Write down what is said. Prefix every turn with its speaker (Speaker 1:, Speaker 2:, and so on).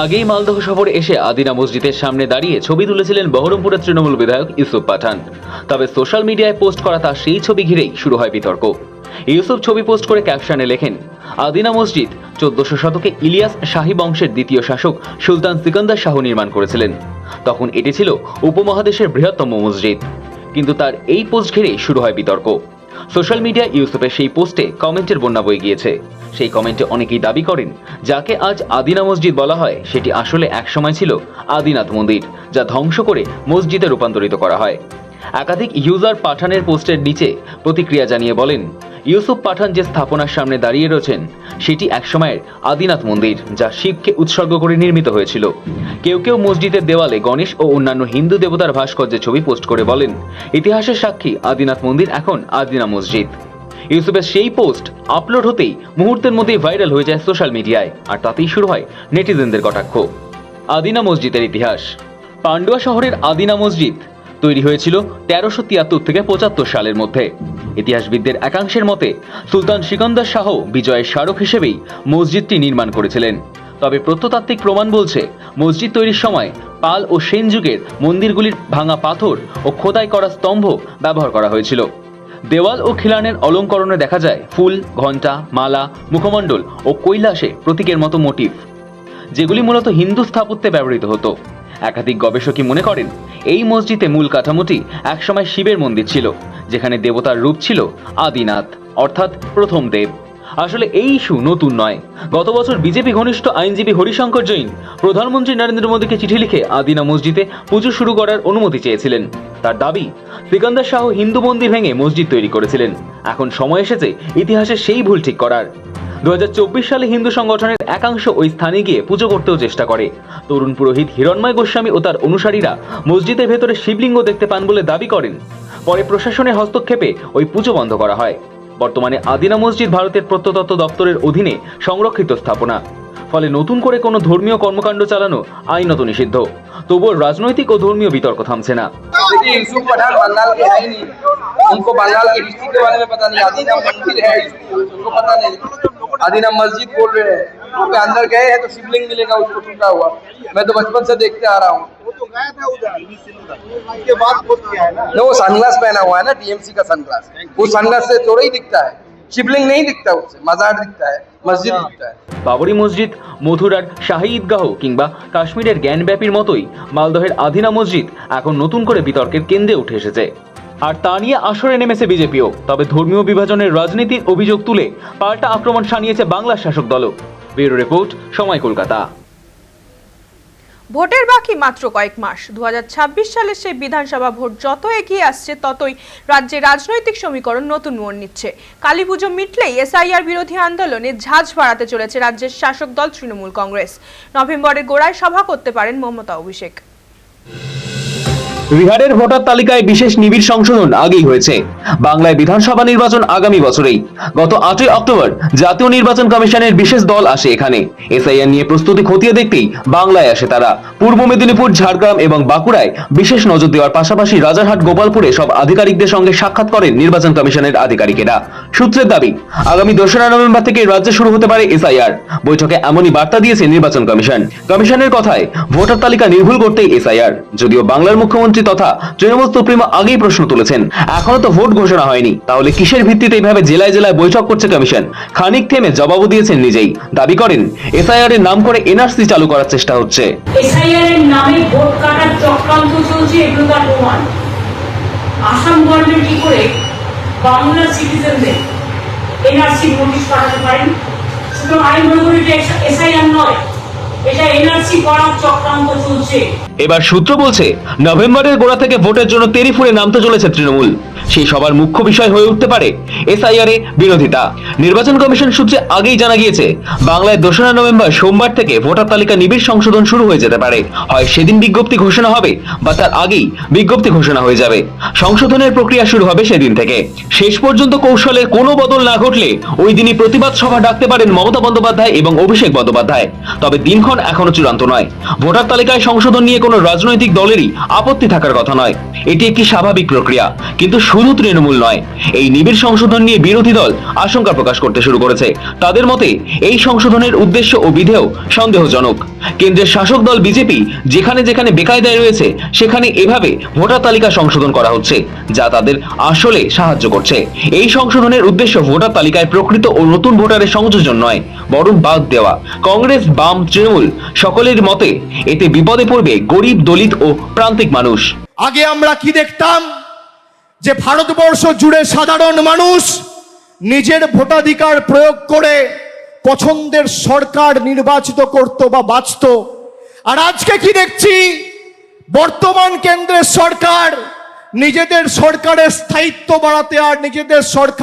Speaker 1: আগেই মালদহ সফরে এসে আদিনা মসজিদের সামনে দাঁড়িয়ে ছবি তুলেছিলেন বহরমপুরের তৃণমূল বিধায়ক ইউসুফ পাঠান। তবে সোশ্যাল মিডিয়ায় পোস্ট করা তার সেই ছবি ঘিরেই শুরু হয় বিতর্ক। ইউসুফ ছবি পোস্ট করে ক্যাপশনে লেখেন, আদিনা মসজিদ চোদ্দশো শতকে ইলিয়াস শাহী বংশের দ্বিতীয় শাসক সুলতান সিকান্দার শাহ নির্মাণ করেছিলেন। তখন এটি ছিল উপমহাদেশের বৃহত্তম মসজিদ। কিন্তু তার এই পোস্ট ঘিরেই শুরু হয় বিতর্ক। সোশ্যাল মিডিয়া ইউসুফের সেই পোস্টে কমেন্টের বন্যা বয়ে গিয়েছে। সেই কমেন্টে অনেকেই দাবি করেন, যাকে আজ আদিনা মসজিদ বলা হয়, সেটি আসলে একসময় ছিল আদিনাথ মন্দির, যা ধ্বংস করে মসজিদে রূপান্তরিত করা হয়। একাধিক ইউজার পাঠানের পোস্টের নিচে প্রতিক্রিয়া জানিয়ে বলেন ইউসুফ পাঠান যে স্থাপনার সামনে দাঁড়িয়ে রয়েছেন, সেটি একসময়ের আদিনাথ মন্দির, যা শিবকে উৎসর্গ করে নির্মিত হয়েছিল। কেউ কেউ মসজিদের দেওয়ালে গণেশ ও অন্যান্য হিন্দু দেবতার ভাস্কর্যের ছবি পোস্ট করে বলেন, ইতিহাসের সাক্ষী আদিনাথ মন্দির এখন আদিনা মসজিদ। ইউসুফের সেই পোস্ট আপলোড হতেই মুহূর্তের মধ্যেই ভাইরাল হয়ে যায় সোশ্যাল মিডিয়ায়, আর তাতেই শুরু হয় নেটিজেনদের কটাক্ষ। আদিনা মসজিদের ইতিহাস। পান্ডুয়া শহরের আদিনা মসজিদ তৈরি হয়েছিল তেরোশো তিয়াত্তর থেকে পঁচাত্তর সালের মধ্যে। ইতিহাসবিদদের একাংশের মতে, সুলতান সিকন্দর শাহ বিজয়ের স্মারক হিসেবেই মসজিদটি নির্মাণ করেছিলেন। তবে প্রত্নতাত্ত্বিক প্রমাণ বলছে, মসজিদ তৈরির সময় পাল ও সেন যুগের মন্দিরগুলির ভাঙা পাথর ও খোদাই করা স্তম্ভ ব্যবহার করা হয়েছিল। দেওয়াল ও খিলানের অলঙ্করণে দেখা যায়, ফুল, ঘণ্টা, মালা, মুখমণ্ডল ও কৈলাসে প্রতীকের মতো মোটিভ, যেগুলি মূলত হিন্দু স্থাপত্যে ব্যবহৃত হতো। একাধিক গবেষকই মনে করেন, এই মসজিদে মূল কাঠামোটি একসময় শিবের মন্দির ছিল। যেখানে দেবতার রূপ ছিল আদিনাথ, অর্থাৎ প্রথম দেব। আসলে এই ইস্যু নতুন নয়। গত বছর বিজেপি ঘনিষ্ঠ আইনজীবী হরিশঙ্কর জৈন প্রধানমন্ত্রী নরেন্দ্র মোদীকে চিঠি লিখে আদিনা মসজিদে পুজো শুরু করার অনুমতি চেয়েছিলেন। তার দাবি, সিকান্দার শাহ হিন্দু মন্দির ভেঙে মসজিদ তৈরি করেছিলেন। এখন সময় এসেছে ইতিহাসে সেই ভুল ঠিক করার। দু হাজার চব্বিশ সালে হিন্দু সংগঠনের একাংশ ওই স্থানে গিয়ে পুজো করতেও চেষ্টা করে। তরুণ পুরোহিত হিরণময় গোস্বামী ও তার অনুসারীরা মসজিদের ভেতরে শিবলিঙ্গ দেখতে পান বলে দাবি করেন। পরে প্রশাসনের হস্তক্ষেপে ওই পুজো বন্ধ করা হয়। বর্তমানে আদিনা মসজিদ ভারতের প্রত্নতত্ত্ব দপ্তরের অধীনে সংরক্ষিত স্থাপনা। ফলে নতুন করে কোনো ধর্মীয় কর্মকাণ্ড চালানো আইনত নিষিদ্ধ। তবুও রাজনৈতিক ও ধর্মীয় বিতর্ক থামছে না।
Speaker 2: আদিনা মসজিদ বল রে। के है ही नहीं उनको बंगाल की हिस्ट्री के बारे में पता नहीं आदिना मंदिर है उनको पता नहीं आदिना मस्जिद बोल रहे हैं उसके अंदर गए हैं तो शिवलिंग मिलेगा उसको टूटा हुआ मैं तो बचपन से देखते आ रहा हूँ
Speaker 3: वो तो गया था उधर उसके बाद खुद किया है ना
Speaker 2: ना वो सनग्लास पहना हुआ है ना डीएमसी का सनग्लास वो सनग्लास से थोड़ा ही दिखता है शिवलिंग नहीं दिखता उससे मजार दिखता है मस्जिद दिखता है
Speaker 1: বাবরি মসজিদ মথুরার শাহী ঈদগাহ কিংবা কাশ্মীরের জ্ঞানব্যাপীর মতোই মালদহের আদিনা মসজিদ এখন নতুন করে বিতর্কের কেন্দ্রে উঠে এসেছে আর তা নিয়ে আসরে নেমেছে বিজেপিও তবে ধর্মীয় বিভাজনের রাজনীতির অভিযোগ তুলে পাল্টা আক্রমণ সানিয়েছে বাংলার শাসক দলও ব্যুরো রিপোর্ট, সময় কলকাতা।
Speaker 4: ভোটের বাকি মাত্র কয়েক মাস। দু সালের সেই বিধানসভা ভোট যত এগিয়ে আসছে, ততই রাজ্যে রাজনৈতিক সমীকরণ নতুন মোড় নিচ্ছে। কালী পুজো মিটলেই এসআইআর বিরোধী আন্দোলনে ঝাঁঝ বাড়াতে চলেছে রাজ্যের শাসক দল তৃণমূল কংগ্রেস। নভেম্বরের গোড়ায় সভা করতে পারেন মমতা অভিষেক।
Speaker 1: বিহারের ভোটার তালিকায় বিশেষ নিবিড় সংশোধন আগেই হয়েছে। বাংলায় বিধানসভা নির্বাচন আগামী বছরেই। গত আটই অক্টোবর জাতীয় নির্বাচন কমিশনের বিশেষ দল আসে এখানে। এসআইআর নিয়ে প্রস্তুতি খতিয়ে দেখতেই বাংলায় আসে তারা। পূর্ব মেদিনীপুর, ঝাড়গ্রাম এবং বাঁকুড়ায় বিশেষ নজর দেওয়ার পাশাপাশি রাজারহাট, গোপালপুরে সব আধিকারিকদের সঙ্গে সাক্ষাৎ করেন নির্বাচন কমিশনের আধিকারিকেরা। সূত্রের দাবি, আগামী দোসরা নভেম্বর থেকে রাজ্যে শুরু হতে পারে এসআইআর। বৈঠকে এমনই বার্তা দিয়েছে নির্বাচন কমিশন। কমিশনের কথায় ভোটার তালিকা নির্ভুল করতেই এসআইআর। যদিও বাংলার মুখ্যমন্ত্রী তথা তৃণমূল সুপ্রিমো আগেই প্রশ্ন তুলেছেন। এখনও তো ভোট ঘোষণা হয়নি। তাহলে কিসের ভিত্তিতে এইভাবে জেলায় জেলায় বৈঠক করছে কমিশন? খানিক থেমে জবাবও দিয়েছেন নিজেই। দাবি করেন, এসআইআর এর নাম করে এনআরসি চালু করার চেষ্টা হচ্ছে।
Speaker 5: এসআইআর এর নামে ভোট কাটার চক্রান্ত চলছে, এগুলো তার প্রমাণ। আসাম গভর্নমেন্ট কি করে বাংলা সিটিজেনদের এনআরসি নোটিশ পাঠাতে পারেন? সুতরাং আমি মনে করি এটা এসআইআর নয়।
Speaker 1: এবার সূত্র বলছে, নভেম্বরের গোড়া থেকে ভোটের জন্য তেরি ফুড়ে নামতে চলেছে তৃণমূল। সেই সবার মুখ্য বিষয় হয়ে উঠতে পারে এসআইআর এ বিরোধিতা। নির্বাচন কমিশন সূত্রে আগেই জানা গিয়েছে, বাংলায় দোসরা নভেম্বর সোমবার থেকে ভোটার তালিকা নিবিড় সংশোধন শুরু হয়ে যেতে পারে। হয় সেদিন বিজ্ঞপ্তি ঘোষণা হবে, বা তার আগেই বিজ্ঞপ্তি ঘোষণা হয়ে যাবে। সংশোধনের প্রক্রিয়া শুরু হবে সেদিন থেকে। শেষ পর্যন্ত কৌশলের কোনো বদল না ঘটলে ওই দিনই প্রতিবাদ সভা ডাকতে পারেন মমতা বন্দ্যোপাধ্যায় এবং অভিষেক বন্দ্যোপাধ্যায়। তবে দিনক্ষণ এখনও চূড়ান্ত নয়। ভোটার তালিকায় সংশোধন নিয়ে কোনো রাজনৈতিক দলেরই আপত্তি থাকার কথা নয়। এটি একটি স্বাভাবিক প্রক্রিয়া, কিন্তু শুধু তৃণমূল নয়। এই নিবিড় সংশোধন নিয়ে বিরোধী দল আশঙ্কা প্রকাশ করতে শুরু করেছে। তাদের মতে, এই সংশোধনের উদ্দেশ্য ও বিধেয় সন্দেহজনক। কেন্দ্রের শাসক দল বিজেপি যেখানে যেখানে বেকায়দায় রয়েছে, সেখানে এভাবে ভোটার তালিকা সংশোধন করা হচ্ছে, যা তাদের আসলে সাহায্য করছে। এই সংশোধনের উদ্দেশ্য ভোটার তালিকায় প্রকৃত ও নতুন ভোটারের সংযোজন নয়, বরং বাদ দেওয়া। কংগ্রেস, বাম, তৃণমূল সকলের মতে, এতে বিপদে পড়বে গরিব, দলিত ও প্রান্তিক মানুষ।
Speaker 6: আগে আমরা কি দেখতাম? যে ভারতবর্ষ জুড়ে সাধারণ মানুষ নিজের ভোটাধিকার প্রয়োগ করে পছন্দের সরকার নির্বাচিত করত বা বাঁচত। আর আজকে কি দেখছি? বর্তমান কেন্দ্রের সরকার নিজেদের সরকারের স্থায়িত্ব বাড়াতে আর নিজেদের সরকার